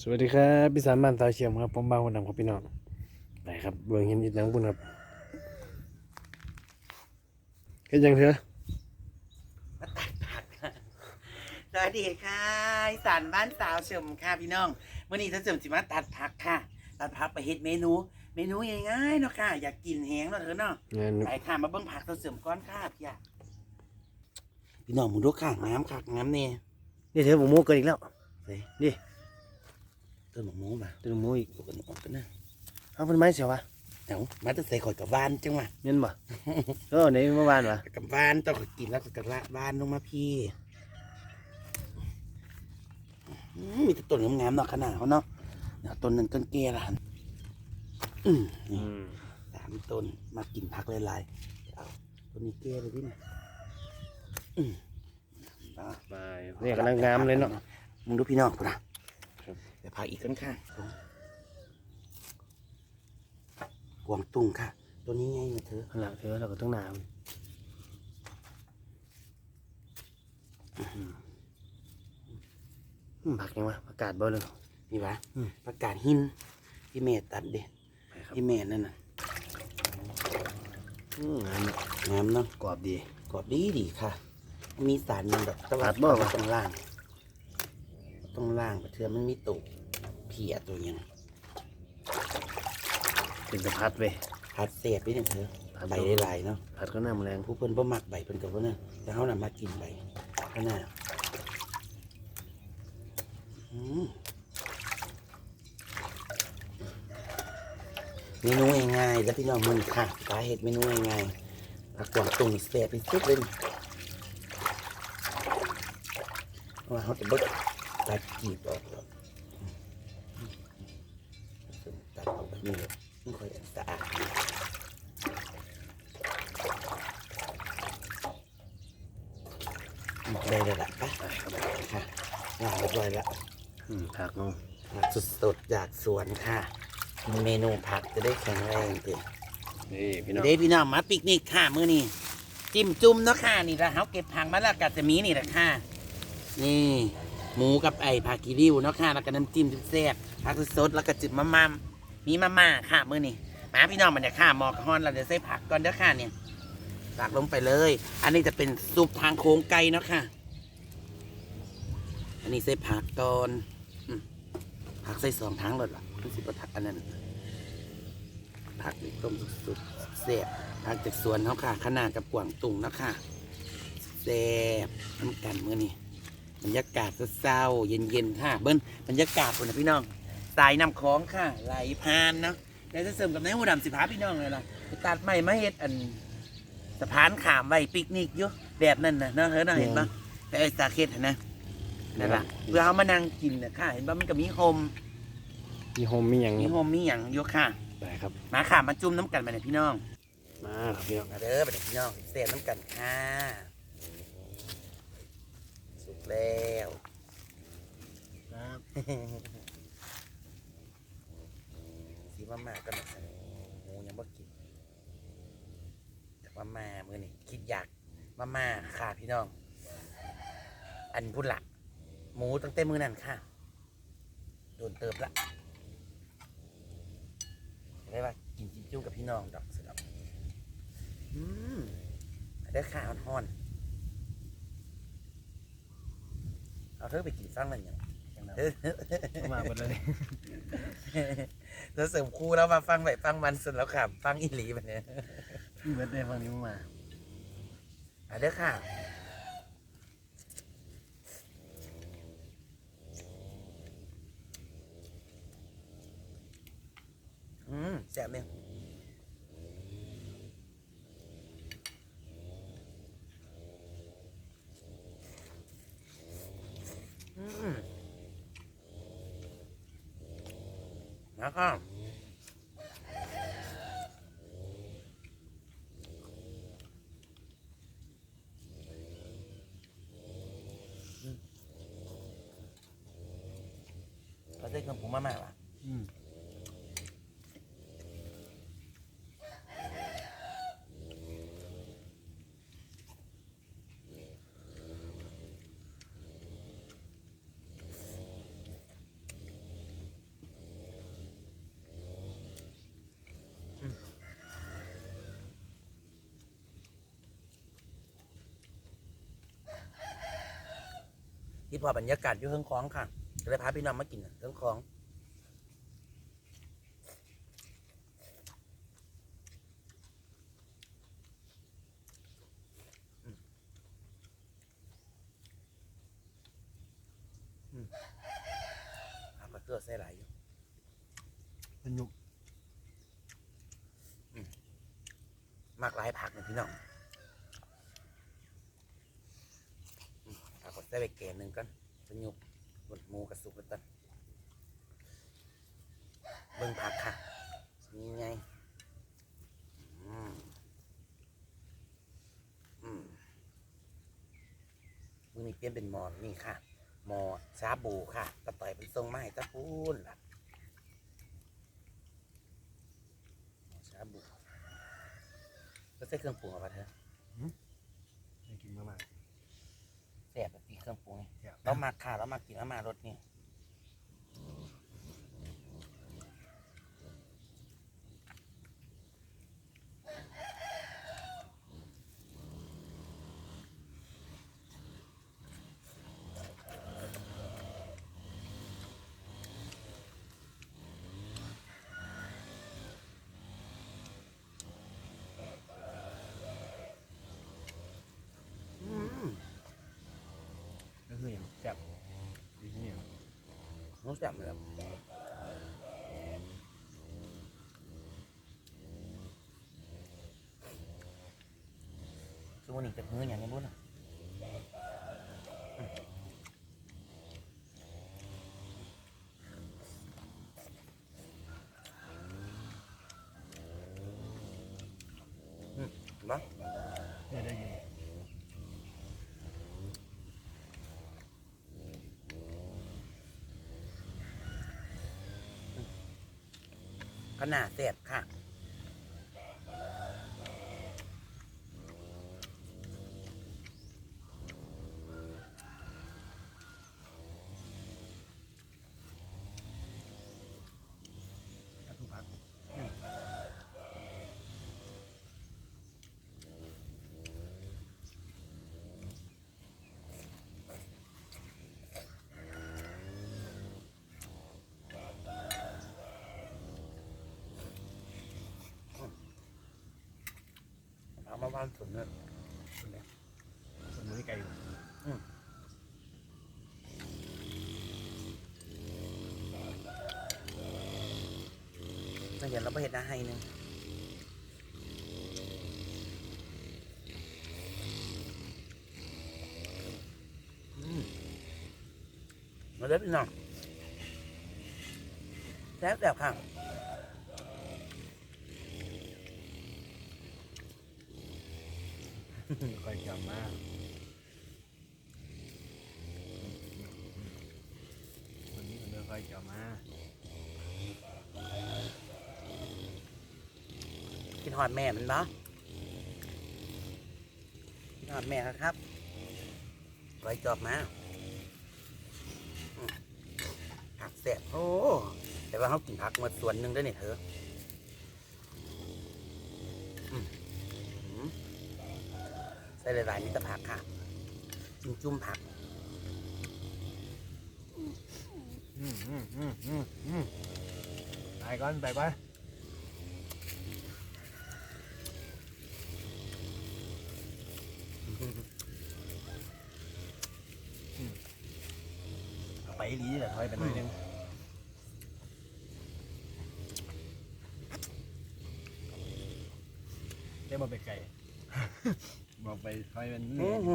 สวัสดีครับพี่สารบ้านสาวเชียมครับผมบ้าวคนดำครับพี่น้องไปครับเบื้องเห็นอีกหนังบุญครับเฮ็ดยังเถอะมาตัดผักค่ะสวัสดีค่ะอีสานบ้านสาวเฉิมค่ะพี่น้องวันนี้ท่านเฉิมสิมาตัดผักค่ะ ตัดผักไปเฮ็ดเมนู เมนูง่ายๆเนาะค่ะ อยากกินแห้งเนาะเธอเนาะงานไปค่ะมาเบิ่งผักท่านเฉิมก้อนค่ะพี่อะพี่น้องมึงดูค่ะน้ำค่ะน้ำเนี่ยนี่เถอะหมูหมูเกินอีกแล้วเฮ้ยนี่ ต้นหมกหมูมาตัวหมูอีกดูกันออกกันนะเอาเป็นไม้เสียววะเดี๋ยวมาจะใส่ข่อยกับบ้านจังหวะเงินบ่เออไหนเมื่อวานวะกับบ้านต้องกินแล้วกับละบ้านลงมาพี่อืมมีแต่ต้นงามๆเนาะขนาดเขาเนาะเดี๋ยวต้นนั้นต้นเกล้านอืมอืนี่มสามต้นมากินผักหลายๆเอาต้นนี้เกล้เลยพี่เนี่ยอืมเอาไปเนี่ยกำลังงามเลยเนาะมึงดูพี่น้องกูนะครับ เดี๋ยวพาอีกข้างข้างกวางตุ้งค่ะ ตัวนี้ไงเนี่ยเธอหลังเถอะเราก็ต้องหนามอืมผักยังวะประกาศบ่เลยนี่วะอืมประกาศหินพี่เมย์ตัดเด็ไปครับพี่เมย์นั่นน่ะอืมงามเนาะงามเนาะกรอบดีกรอบดีดีค่ะ มีสารมันแบบตะวัตัดบ่วะตรงล่าง ตรงล่างเทือมันมีตุก เพียตัวยังเป็นสะพัดเว้ยพัดเศษไปเนี่ยเธอพัดใบหลายๆเนาะผัดก็น้ำแรงผู้เพิ่นบ่มักใบเพิ่นก็บ่เนี่ยแต่เฮาน่ะมากินใบข้างหน้าอืมเมนูง่ายๆแล้วพี่น้องมึงค่ะสาเหตุเมนูง่ายๆผักกวางตุ้งเสียไปสุดเลยเพราะว่าเขาจะเบิกตัดกีบออกแล้วตัดออกแบบนี้เลยไม่ค่อยสะอาดดีได้เลยล่ะปะ ไปครับ ค่ะงานเรียบร้อยแล้ว อืม ผักเนาะผักสดๆจากสวนค่ะกินเมนูผักจะได้แข็งแรงเต็นี่พี่น้องเด้พี่น้องมาปิกนิกค่ะมื้อนี้จิ้มจุ่มเนาะค่ะนี่ละเฮาเก็บผักมาแล้วก็จะมีนี่แหละค่ะ นี่ หมูกับไอ้ผักกีริ้วเนาะค่ะแล้วก็น้ำจิ้มแซ่บๆผักสดๆแล้วก็จิ้มมะม่ามีมะม่าค่ะมื้อนี้มาพี่น้องมันจะค่ะหมอกระฮอนเราจะใส่ผักก่อนเด้อค่ะเนี่ยตักลงไปเลย อันนี้จะเป็นซุปทางโค้งไก่เนาะค่ะ อันนี้ใส่ผักก่อนอืม ผักใส่สองทางเลยล่ะรู้สึกว่าผักอันนั้นผักนี่ต้มสุดๆเสียบผักจากสวนเขาค่ะขนาดกับกวางตุงเนาะค่ะแซ่บน้ำกันเมื่อนี้บรรยากาศเศร้าๆเย็นๆค่ะ เบิ้ลบรรยากาศคนนะพี่น้องสายน้ำคลองค่ะ ไหลผ่านเนาะแล้วจะเสริมกับนายหัวดำสิพาพี่น้องเลยล่ะไปตัดไม้มาเฮ็ดอันสะพานขามไว้ปิกนิกอยู่แบบนั้นนะเนาะเฮ้ยเนาะเห็นปะแต่ไอ้สาเค็ดนะ นั่นแหละเพื่อเอามานั่งกินนะค่ะ เห็นปะมันก็มีโฮมมีโฮมมีอย่างมีโฮมมีอย่างอยู่ค่ะไปครับ มาค่ะมาจุ่มน้ำกันไปเลยพี่น้อง มาครับพี่น้องมาเด้อไปเด็กพี่น้องเสียน้ำกันค่ะสุกแล้วครับสีมาม่าก็หนักหมูยังบ่กินแต่มาม่ามือนี่คิดอยากมาม่าค่ะพี่น้อง อันพุ่นละ หมูตั้งแต่มือนั่นค่ะ โดนเติบละได้ว่ากินจิ้มจุ้มกับพี่น้องดอกสุดอกอืมมาได้อข้าวห่อนๆเอาเธอไปกินฟังนั่นยังเออมาหมดเลยเราเสริมคู่แล้วมาฟังไปฟังมันสุดแล้วค่ะฟังอีหลีแบบเนี้ยเบิร์ดได้ฟังนี้มาอะเด้อค่ะ อืมแซ่บเนี่ยอืมแล้วก็เราได้เครื่องปรุงมาใหม่ว่ะ อืม คิดพอบรรยากาศอยู่เทิงคลองค่ะก็เลยพาพี่น้องมากินเทิงคลอง ผักกระเตือใส่หลายอยู่ มันยุก มากหลายผักเนี่ยพี่น้องอืมผักก็ใส่ไปแกงหนึ่งกันสยุบบนหมูกระสุกกันตันเบิ่งผักค่ะนี่ไงอืมอืมมือนี้เปลี่ยนเป็นหมอนนี่ค่ะ หมอชาบูค่ะตะต่อยเป็นทรงไม้ตะพูนล่ะหมอชาบูก็ใส่เครื่องปรุงเอาไปเถอะให้กินมากแซ่บแบบมีเครื่องปรุงนี่ๆเดี๋ยวเรามาค่ะเรามากินแล้วมารสนี่อืม ก็คืออย่างแซ่บอีกนี่อย่าง รู้จักไหมครับช่วงนี้จะมืออย่างนี้บุ้นอะอืมบ้า ไม่ได้ยิน ขนาดเสร็จค่ะ เอาทุกพัก เอามาบ้านสุนเนี่ยส่วนมือนี่ไก่อยู่ถ้าเห็นเราไม่เห็นนะให้หนึงอืมมาเล็บพี่น้องแซ่บแบบ ค่ะไก่จำมากวันนี้มันเนื้อไก่จำมากินหอดแม่มันบ่กินหอดแม่ครับครับไว้จอบมาผักแซ่บโอ้แต่ว่าเขากินผักมาส่วนหนึ่งได้เนี่ยเธอ ใส่หลายๆนี่แต่ผักค่ะ จุ่มจุ่มผักไปก่อนไปก่อนเอาไปดีแต่ถอยไปหน่อยนึงได้มาไปไก่ ไปถอยเป็นโอ้โห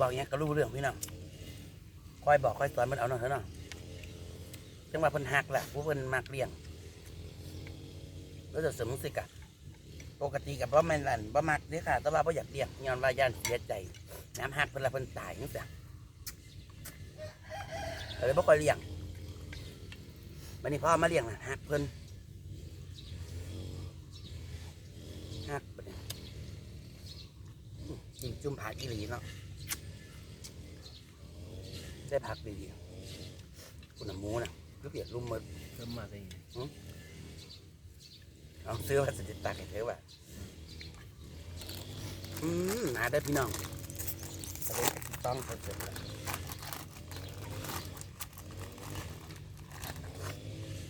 บอกอย่างนี้ก็รู้เรื่องพี่น้องคอยบอกคอยสอนมันเอาหน่อยเถอะเนาะจังหวะเพิ่นหักแหละผู้เพิ่นมักเลี้ยงแล้วจะสมสิกะปกติกับบ่แม่นอั่นบ่มักเด้อค่ะ แต่ว่าบ่อยากเลี้ยงย้อนว่าย่านเสียใจ น้ำหักเพิ่นละเพิ่นตายจังซี่ก็เลยบ่ค่อยเลี้ยงวันนี้พ่อมาเลี้ยงน่ะหักเพิ่นหักเพิ่นเนี่ย อื้อจริงจุ่มผักอีหลีเนาะได้ผักดีๆคุณน่ะหมูน่ะคือเปียกลุ่มหมดเพิ่มมาสิเอาซื้อมาสิตักให้เธอว่าอืมมาได้อพี่น้องประเด็นก็ต้องเสร็จแล้ว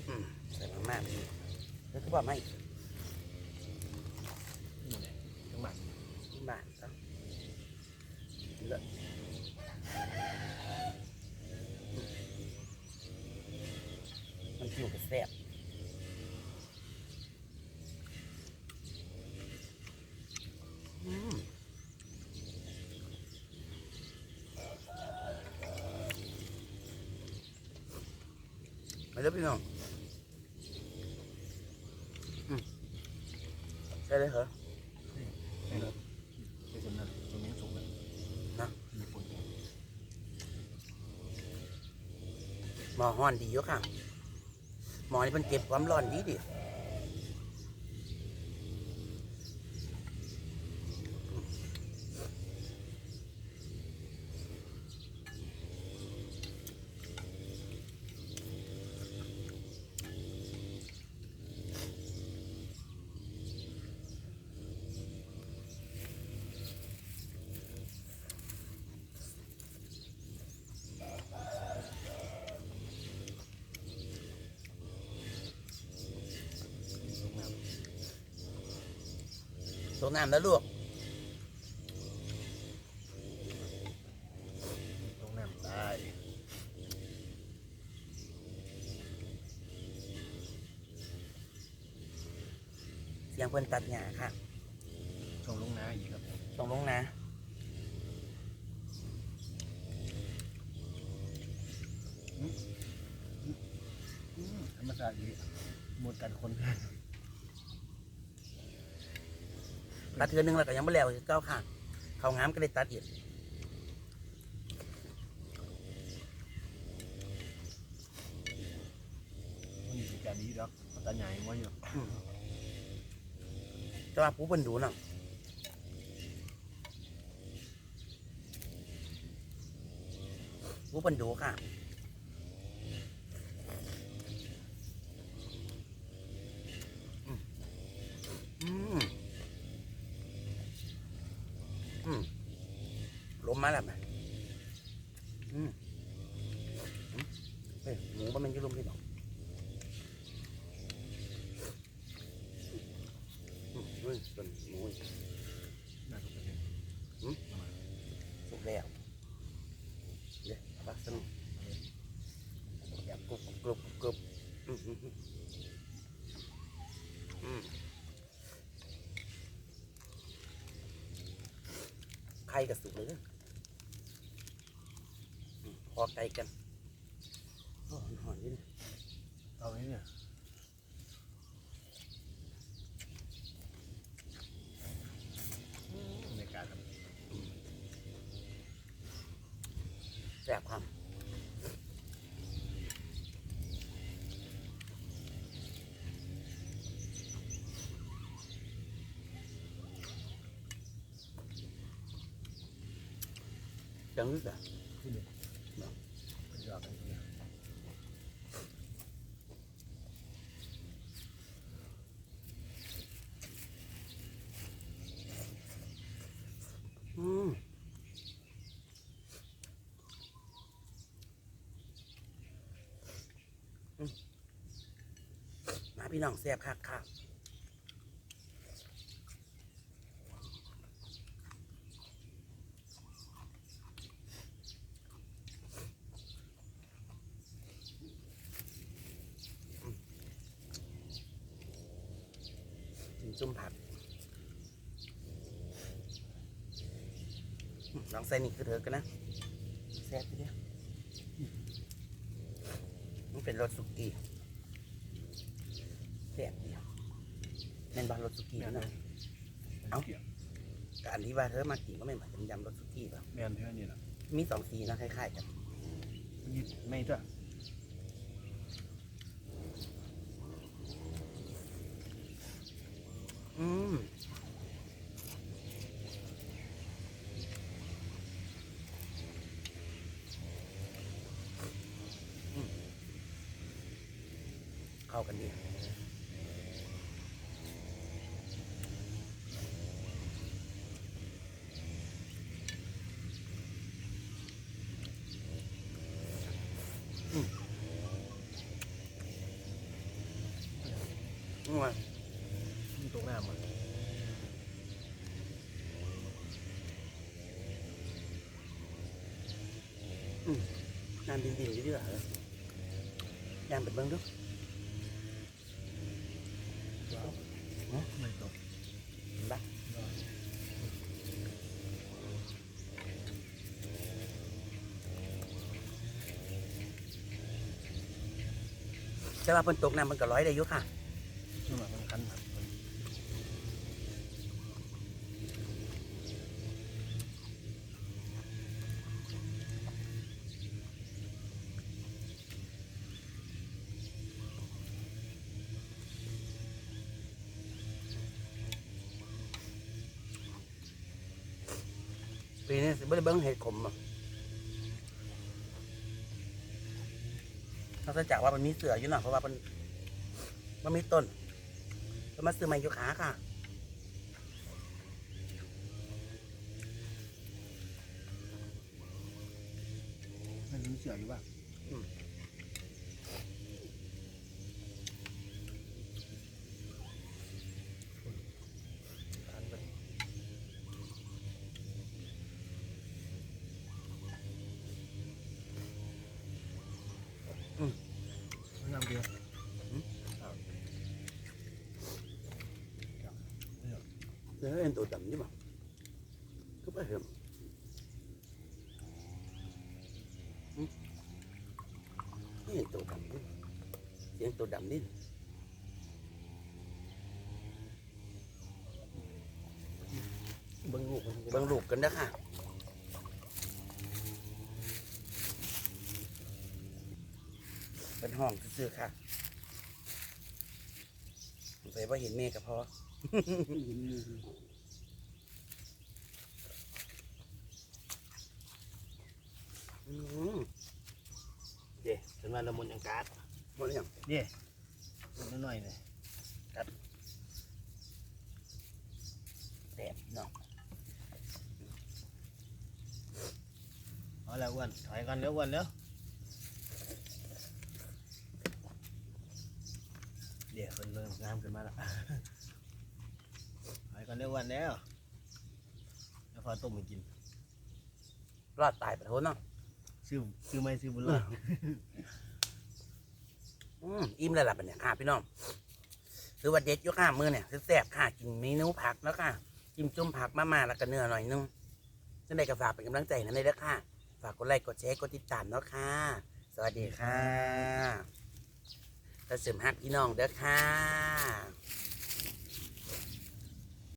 อืมใส่มามากพี่แล้วก็บอกไม่นี่แหละจังหวัดบ้านซะ เลิศมันคิวกับแซ่บอืมมาแล้วพี่น้องใช่เลยเหรอ ใช่ครับใช่สำนักตรงนี้สูงเลย นะ มีฝน หมอห้อนดีอยู่ค่ะ หมอนี่มันเก็บความร้อนดีดิ ตรงน้ำแล้วลูกตรงน้ำตายเสียงเพิ่นตัดหญ้าค่ะช่องลงน้าอีกครับตรงลงนะอืมธรรมศาสตร์อีกหมดกันคน ตัดเทือนึงแล้วก็ยังไม่แล้วคือเก้าค่ะเขางามก็เลยตัดอีกมันมีการดีดอกเขาตาใหญ่มาอยู่อืมแต่ว่าผู้เพิ่นดูเนาะผู้เพิ่นดูค่ะ อืมอืมอืม ลมมาแล้วไหมอืมอืมเฮ้ยหมูมันมันอยุ่ลมพี่น้องอืมเฮ้ยส่วนหมูอีก น่าจะเป็น สุกแล้วเดี๋ยวปักสนุกอย่ากรุบกรุบกรุบอืมอืมอืมอืม ไข่กับสุกเลยเด้ออืมพอไก่กันโอ้หอนดินเอาไว้เนี่ยในการทำแซ่บความจังรู้สึก ที่นี่เนาะเป็นยอดกันเนี่ย อืมอืมมา พี่น้องแซ่บคักคักอืมกินจุ่มผักลองใส่นี่คือเถอะกันนะแซ่บทีเดียวมันเป็นรสสุกี้แซ่บเดียวแม่นบารสสุกี้แม่นนะเอ้าการที่ว่าเธอมากินก็ไม่นหมายถึงยำรสสุกี้ป่ะแม่นเท่านี้แหละมีสองสีนะคล้ายๆกันยี่ไม่ตัวอืมอืมเข้ากันดี น้ำดินดินๆเรื่อยๆเลยย่างเป็นเบิ้งดูไม่ตกเห็นปะแต่ว่าเพิ่นตกน้ำมันก็ร้อยได้อยู่ค่ะ ปีนี้สิบ่ได้เบิ่งเห็ดขมอะนอกจากว่ามันมีเสืออยู่หน่อยเพราะว่ามันมันมีต้นแล้วมาซื้อไม้ยูขาค่ะมันมีเสืออยู่ป่ะ น้ำเดียว เดี๋ยวเอ็นตัวดำนี่มั้งก็ไปเห็นอืมนี่เห็นตัวดำนี่เสียงตัวดำนี่เบิ้งลูกมันเบิ่งลูกกันนะค่ะเป็นห้องซื่อๆค่ะสงสัยว่าเห็นเมฆกับพออืม เดี๋ยวฉันว่าละมุนอากาศหมดแล้วยังเดี๋ยวนิดหน่อยเลยแสบเนาะเอาแล้วอ้วนถอยกันแล้วอ้วนแล้วเดี๋ยวคนเริ่มงามขึ้นมาแล้วถอยกันแล้วอ้วนแล้วแล้วพอต้มมากินรอดตายไปโทษเนาะ ซื้อซื้อไม่ซื้อบุญรอดอืมอิ่มแล้วล่ะบัดเนี่ยค่ะพี่น้องคือว่าเด็ดอยู่ค่ะมือเนี่ยแซ่บๆค่ะกินเมนูผักแล้วค่ะจิ้มจุ่มผักมาม่าแล้วก็เนื้อหน่อยนึงจังใดก็ฝากเป็นกำลังใจนะเลยเด้อค่ะ ฝากกดไลค์กดแชร์กดติดตามเนาะค่ะ สวัสดีค่ะกระเสริมฮักพี่น้องเด้อค่ะ